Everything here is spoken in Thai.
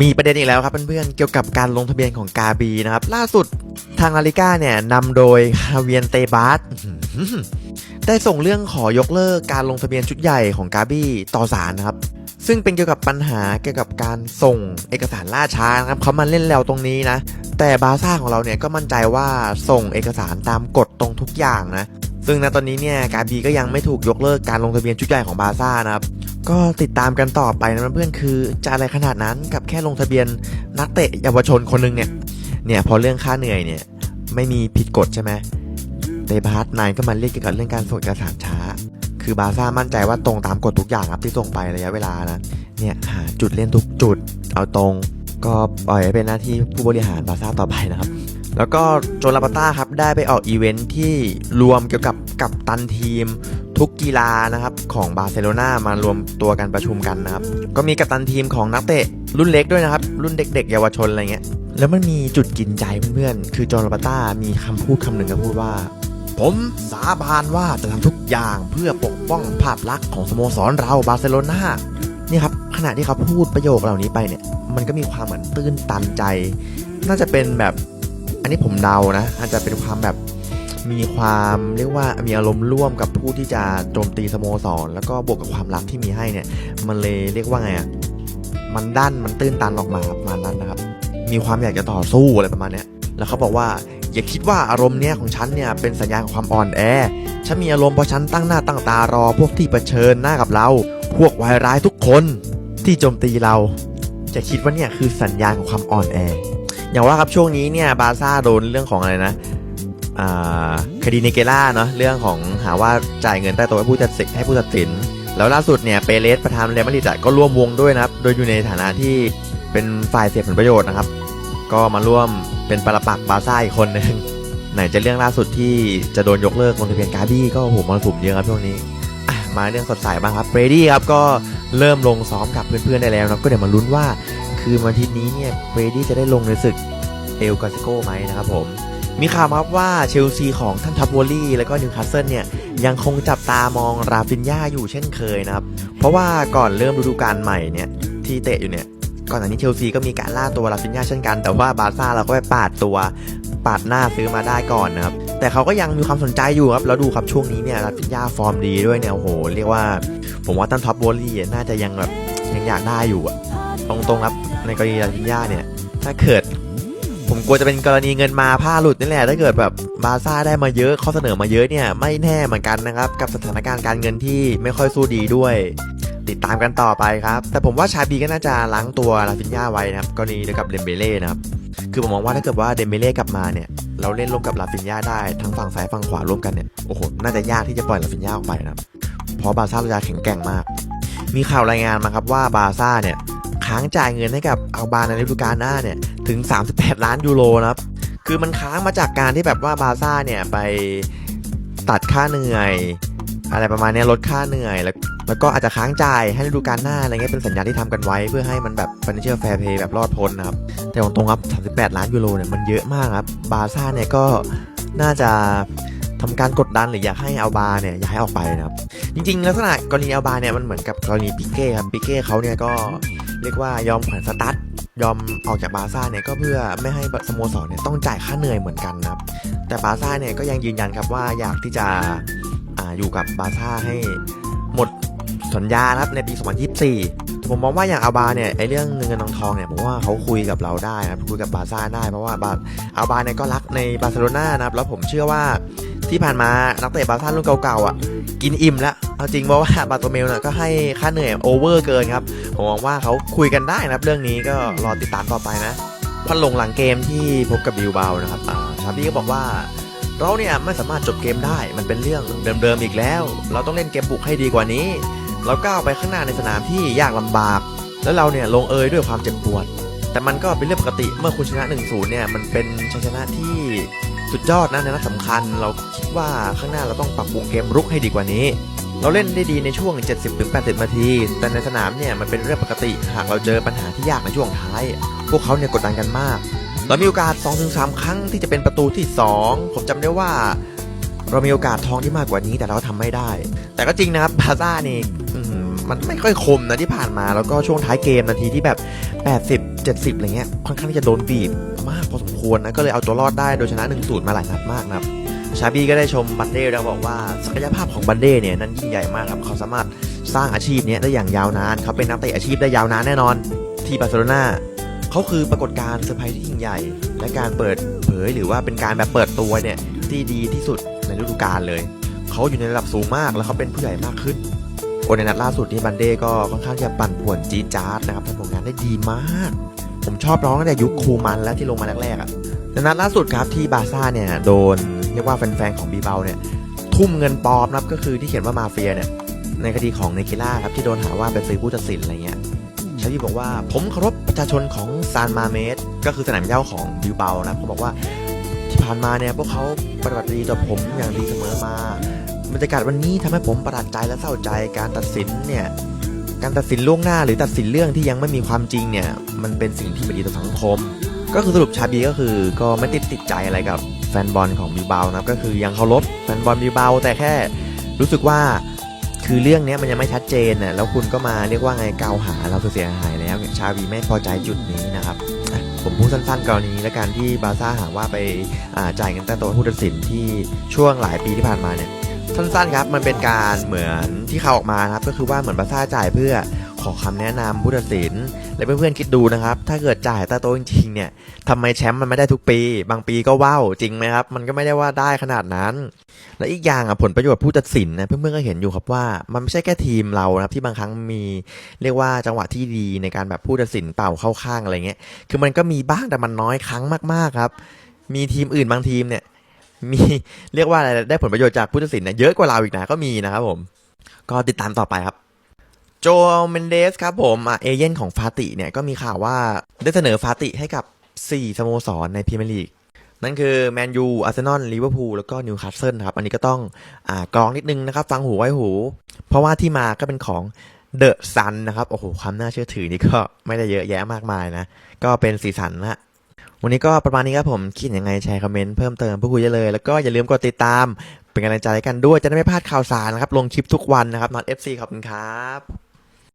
มีประเด็นอีกแล้วครับเพื่อนๆ เกี่ยวกับการลงทะเบียนของกาบีนะครับ ล่าสุดทางลาลิก้าเนี่ยนำโดยฮาเวียนเตบาสได้ส่งเรื่องขอยกเลิกการลงทะเบียนชุดใหญ่ของกาบีต่อศาลนะครับ ซึ่งเป็นเกี่ยวกับปัญหาเกี่ยวกับการส่งเอกสารล่าช้านะครับเขามาเล่นแล้วตรงนี้นะ แต่บาซ่าของเราเนี่ยก็มั่นใจว่าส่งเอกสารตามกฎตรงทุกอย่างนะซึ่งณตอนนี้เนี่ยกาบีก็ยังไม่ถูกยกเลิกการลงทะเบียนชุดใหญ่ของบาซ่านะครับ ก็ติดตามกันต่อไปนะเพื่อนคือจะอะไรขนาดนั้นกับแค่ลงทะเบียนนักเตะเยาวชนคนหนึงเนี่ยเนี่ยพอเรื่องค่าเหนื่อยเนี่ยไม่มีผิดกฎใช่ไหมเตบาสนายก็มาเรียกเกี่ยวกับเรื่องการส่งเอกสารช้า คือบาซ่ามั่นใจว่าตรงตามกฎทุกอย่างครับที่ส่งไประยะเวลานะเนี่ยหาจุดเล่นทุกจุด เอาตรงก็ปล่อยให้เป็นหน้าที่ผู้บริหารบาซ่าต่อไปนะครับ แล้วก็โจลาปาต้าครับได้ไปออกอีเวนท์ที่รวมเกี่ยวกับกับตันทีม ทุกกีฬานะครับของบาร์เซโลนามารวมตัวกันประชุมกันนะครับ ก็มีกัปตันทีมของนักเตะรุ่นเล็กด้วยนะครับ รุ่นเด็ก ๆ เยาวชนอะไรเงี้ยแล้วมันมีจุดกินใจเพื่อนๆ คือจอร์นลาต้ามีคำพูดคำหนึ่งก็พูดว่า ผมสาบานว่าจะทำทุกอย่างเพื่อปกป้องภาพลักษณ์ของสโมสรเราบาร์เซโลนานี่ครับขณะที่เขาพูดประโยคเหล่านี้ไปเนี่ย มันก็มีความเหมือนตื้นตันใจ น่าจะเป็นแบบ อันนี้ผมเดานะอาจจะเป็นความแบบ มีความเรียกว่ามีอารมณ์ร่วมกับผู้ที่จะโจมตีสโมสร แล้วก็บวกกับความรักที่มีให้เนี่ย มันเลยเรียกว่าไงอะมันด้านมันตื้นตันออกมาประมาณนั้นนะครับ มีความอยากจะต่อสู้อะไรประมาณเนี้ยแล้วเขาบอกว่าอย่าคิดว่าอารมณ์เนี้ยของฉันเนี่ยเป็นสัญญาณของความอ่อนแอ ฉันมีอารมณ์เพราะฉันตั้งหน้าตั้งตารอ พวกที่เผชิญหน้ากับเรา พวกวายร้ายทุกคนที่โจมตีเรา จะคิดว่าเนี่ยคือสัญญาณของความอ่อนแอ อย่างว่าครับช่วงนี้เนี่ยบาซ่าโดนเรื่องของอะไรนะ คดีเนเกล่าเนาะเรื่องของหาว่าจ่ายเงินใต้โต๊ะให้ผู้ตัดสินให้ผู้ตัดสิน แล้วล่าสุดเนี่ยเปเรสประธานเรอัลมาดริดก็ร่วมวงด้วยนะครับ โดยอยู่ในฐานะที่เป็นฝ่ายเสียผลประโยชน์นะครับ ก็มาร่วมเป็นปรปักบาซ่าอีกคนหนึ่งไหนจะเรื่องล่าสุดที่จะโดนยกเลิกลงทะเบียนการ์บี้ก็โอ้โหมรสุมเยอะครับช่วงนี้มาเรื่องสดใสบ้างครับเบรดี้ครับก็เริ่มลงซ้อมกับเพื่อนๆได้แล้วนะก็เดี๋ยวมาลุ้นว่า คือวันอาทิตย์นี้เนี่ยเบรดี้จะได้ลงในศึกเอลกาซิโก้ไหมนะครับผม มีข่าวมาว่าเชลซีของท่านทัพวอลลี่ แล้วก็นิวคาสเซิลเนี่ยยังคงจับตามองราฟินญาอยู่เช่นเคยนะครับ เพราะว่าก่อนเริ่มฤดูกาลใหม่เนี่ยที่เตะอยู่เนี่ยก่อนหน้านี้เชลซีก็มีการล่าตัวราฟินญาเช่นกัน แต่ว่าบาร์ซ่าเราก็ไปปาดตัวปาดหน้าซื้อมาได้ก่อนนะครับแต่เขาก็ยังมีความสนใจอยู่ครับแล้วดูครับช่วงนี้เนี่ยราฟินญาฟอร์มดีด้วยเนี่ยโอ้โหเรียกว่า ผมว่าท่านท็อปวอลลี่น่าจะยังแบบยังอยากได้อยู่อะตรงๆครับในกรณีราฟินญาเนี่ยถ้าเกิด ผมกลัวจะเป็นกรณีเงินมาผ้าหลุดนี่แหละถ้าเกิดแบบบาซ่าได้มาเยอะข้อเสนอมาเยอะเนี่ยไม่แน่เหมือนกันนะครับ กับสถานการณ์การเงินที่ไม่ค่อยสู้ดีด้วย ติดตามกันต่อไปครับ แต่ผมว่าชาบีก็น่าจะล้างตัวลาฟินญาไว้นะครับกรณีเดียวกับเดมเบเล่นะครับคือผมมองว่าถ้าเกิดว่าเดมเบเล่กลับมาเนี่ยเราเล่นร่วมกับลาฟินญาได้ทั้งฝั่งซ้ายฝั่งขวาร่วมกันเนี่ยโอ้โหน่าจะยากที่จะปล่อยลาฟินญาออกไปนะครับเพราะบาซ่าเราจะแข็งแกร่งมาก มีข่าวรายงานมาครับว่าบาซ่าเนี่ย ค้างจ่ายเงินให้กับอัลบาในฤดูกาลหน้าเนี่ยถึง 38 ล้านยูโรนะครับ คือมันค้างมาจากการที่แบบว่าบาซ่าเนี่ยไปตัดค่าเหนื่อย อะไรประมาณนี้ลดค่าเหนื่อยแล้วแล้วก็อาจจะค้างจ่ายให้ฤดูกาลหน้าอะไรเงี้ยเป็นสัญญาที่ทำกันไว้เพื่อให้มันแบบ financial fair play แบบรอดพ้นนะครับ แต่ตรงๆครับ 38 ล้านยูโรเนี่ยมันเยอะมากครับ บาซ่าเนี่ยก็น่าจะทำการกดดันหรืออยากให้อัลบาเนี่ยย้ายออกไปนะครับ จริงๆ ลักษณะกรณีอัลบาเนี่ยมันเหมือนกับกรณีปิเก้ครับปิเก้เขาเนี่ยก็ เรียกว่ายอมแขวนสตั๊ดยอมออกจากบาร์ซ่าเนี่ยก็เพื่อไม่ให้สโมสรเนี่ยต้องจ่ายค่าเหนื่อยเหมือนกันนะครับ แต่บาร์ซ่าเนี่ยก็ยังยืนยันครับว่าอยากที่จะออยู่กับบาร์ซ่าให้หมดสัญญาครับในปี 2024 ผมมองว่าอย่างอัลบาเนี่ยไอเรื่องเงินเงินทองทองเนี่ยผมว่าเขาคุยกับเราได้นะครับคุยกับบาร์ซ่าได้เพราะว่าบาอัลบาเนี่ยก็รักในบาร์เซโลนานะครับแล้วผมเชื่อว่า ที่ผ่านมานักเตะบาซ่ารุ่นเก่าๆอะกินอิ่มแล้วเอาจริงเพราะว่าบาโตเมลเนี่ยก็ให้ค่าเหนื่อยโอเวอร์เกินครับ ผมมองว่าเขาคุยกันได้นะครับ เรื่องนี้ก็รอติดตามต่อไปนะควันลงหลังเกมที่พบกับบิลเบานะครับอ่าบี้ก็บอกว่าเราเนี่ยไม่สามารถจบเกมได้ มันเป็นเรื่องเดิมๆอีกแล้ว เราต้องเล่นเกมบุกให้ดีกว่านี้ เราก้าวไปข้างหน้าในสนามที่ยากลำบาก แล้วเราเนี่ยลงเอยด้วยความเจ็บปวด แต่มันก็เป็นเรื่องปกติเมื่อคุณชนะ 1-0 เนี่ยมันเป็นชัยชนะที่ สุดยอดนะในนัดสำคัญ เราคิดว่าข้างหน้าเราต้องปรับปรุงเกมรุกให้ดีกว่านี้ เราเล่นได้ดีในช่วง 70-80นาที แต่ในสนามเนี่ยมันเป็นเรื่องปกติ หากเราเจอปัญหาที่ยากในช่วงท้าย พวกเขาเนี่ยกดดันกันมาก เรามีโอกาส 2-3 ครั้งที่จะเป็นประตูที่ 2 ผมจำได้ว่าเรามีโอกาสทองที่มากกว่านี้แต่เราทำไม่ได้ แต่ก็จริงนะครับ บาซ่านี่ย มันไม่ค่อยคมนะที่ผ่านมาแล้วก็ช่วงท้ายเกมนาทีที่แบบ 80 70อะไรเงี้ยค่อนข้างที่จะโดนบีบมากพอสมควรนะก็เลยเอาตัวรอดได้โดยชนะ1 0มาหลายนัดมากนะครับชาบีก็ได้ชมบันเด้แล้วบอกว่าศักยภาพของบันเด้เนี่ยนั้นยิ่งใหญ่มากครับเขาสามารถสร้างอาชีพนี้ได้อย่างยาวนานเขาเป็นนักเตะอาชีพได้ยาวนานแน่นอน ที่บาร์เซโลนาเขาคือปรากฏการณ์เซอร์ไพรส์ที่ยิ่งใหญ่ และการเปิดเผยหรือว่าเป็นการแบบเปิดตัวเนี่ยที่ดีที่สุดในฤดูกาลเลย เขาอยู่ในระดับสูงมากแล้วเขาเป็นผู้ใหญ่มากขึ้น โอในนัดล่าสุดนี้บันเด้ก็ค่อนข้างจะปั่นป่วนจี๊ดจ๊าดนะครับทำผลงานได้ดีมาก ผมชอบน้องตั้งแต่ยุคคูมันแล้วที่ลงมาแรกๆอะในนัดล่าสุดครับที่บาร์ซ่าเนี่ยโดนเรียกว่าแฟนๆของบีเบาเนี่ยทุ่มเงินปลอมนะครับก็คือที่เขียนว่ามาเฟียเนี่ยในคดีของเนคิล่าครับที่โดนหาว่าไปซื้อผู้ตัดสินอะไรเงี้ยชาบีบอกว่าผมเคารพประชาชนของซานมาเมสก็คือสนามเหย้าของบิวเบานะเขาบอกว่าที่ผ่านมาเนี่ยพวกเขาปฏิบัติดีต่อผมอย่างดีเสมอมา บรรยากาศวันนี้ทำให้ผมประหลาดใจและเศร้าใจการตัดสินเนี่ยการตัดสินล่วงหน้าหรือตัดสินเรื่องที่ยังไม่มีความจริงเนี่ยมันเป็นสิ่งที่ไม่ดีต่อสังคม ก็คือสรุปชาบีก็คือก็ไม่ติดติดใจอะไรกับแฟนบอลของบิวเบานะครับก็คือยังเคารพแฟนบอลบิวเบาแต่แค่รู้สึกว่าคือเรื่องนี้มันยังไม่ชัดเจนน่ะแล้วคุณก็มาเรียกว่าไงกล่าวหาเราเสียหายแล้วเนี่ยชาบีไม่พอใจจุดนี้นะครับผมพูดสั้นๆกรณีและการที่บาร์ซ่าหาว่าไปจ่ายเงินแต่ตัวผู้ตัดสินที่ช่วงหลายปีที่ผ่านมาเนี่ย สั้นๆครับ มันเป็นการเหมือนที่เขาออกมาครับก็คือว่าเหมือนบาร์ซ่าจ่ายเพื่อขอคำแนะนำผู้ตัดสิน และเพื่อนๆคิดดูนะครับ ถ้าเกิดจ่ายตาโตจริงๆเนี่ยทำไมแชมป์มันไม่ได้ทุกปี บางปีก็ว่าวจริงไหมครับ มันก็ไม่ได้ว่าได้ขนาดนั้น และอีกอย่างอะผลประโยชน์ผู้ตัดสินนะเพื่อนๆก็เห็นอยู่ครับว่ามันไม่ใช่แค่ทีมเรานะครับที่บางครั้งมีเรียกว่าจังหวะที่ดีในการแบบผู้ตัดสินเป่าเข้าข้างอะไรเงี้ยคือมันก็มีบ้างแต่มันน้อยครั้งมากๆครับ มีทีมอื่นบางทีมเนี่ย มีเรียกว่าอะไรได้ผลประโยชน์จากผู้ตัดสินเนี่ยเยอะกว่าเราอีกนะก็มีนะครับผม ก็ติดตามต่อไปครับโจเมนเดสครับผมอเอเย่นของฟาติเนี่ยก็มีข่าวว่าได้เสนอฟาติให้กับ 4 สโมสรในพรีเมียร์ลีก นั่นคือแมนยูอาร์เซนอลลิเวอร์พูลแล้วก็นิวคาสเซิลครับ อันนี้ก็ต้องอ่ากรองนิดนึงนะครับ ฟังหูไว้หู เพราะว่าที่มาก็เป็นของเดอะซันนะครับ โอ้โห ความน่าเชื่อถือนี่ก็ไม่ได้เยอะแยะมากมายนะ ก็เป็นสีสันนะ วันนี้ก็ประมาณนี้ครับผม คิดยังไงแชร์คอมเมนต์เพิ่มเติมพูดคุยได้เลย แล้วก็อย่าลืมกดติดตาม เป็นกำลังใจกันด้วย จะได้ไม่พลาดข่าวสารนะครับ ลงคลิปทุกวันนะครับนอตเอฟซีขอบคุณครับ